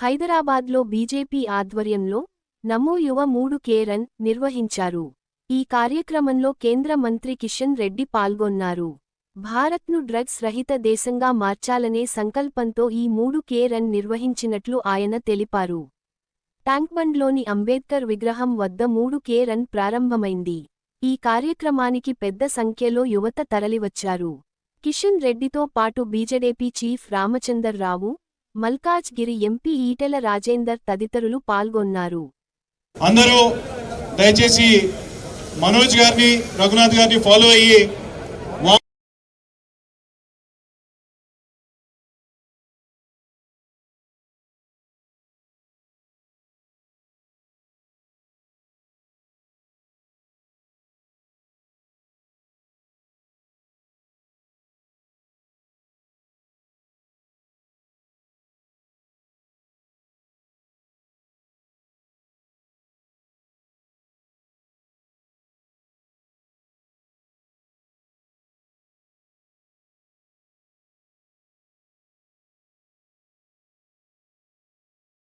హైదరాబాద్లో బీజేపీ ఆధ్వర్యంలో నమో యువ మూడు కే రన్ నిర్వహించారు. ఈ కార్యక్రమంలో కేంద్ర మంత్రి కిషన్ రెడ్డి పాల్గొన్నారు. భారత్ను డ్రగ్స్ రహిత దేశంగా మార్చాలనే సంకల్పంతో ఈ మూడు కే రన్ నిర్వహించినట్లు ఆయన తెలిపారు. ట్యాంక్బండ్లోని అంబేద్కర్ విగ్రహం వద్ద మూడు కే రన్ ప్రారంభమైంది. ఈ కార్యక్రమానికి పెద్ద సంఖ్యలో యువత తరలివచ్చారు. కిషన్ రెడ్డితో పాటు BJD chief Ramachandar Rao Malkajgiri MP Etela Rajender తదితరులు పాల్గొన్నారు. అందరూ దయచేసి మనోజ్ గారిని రఘునాథ్ గారిని ఫాలో అయ్యి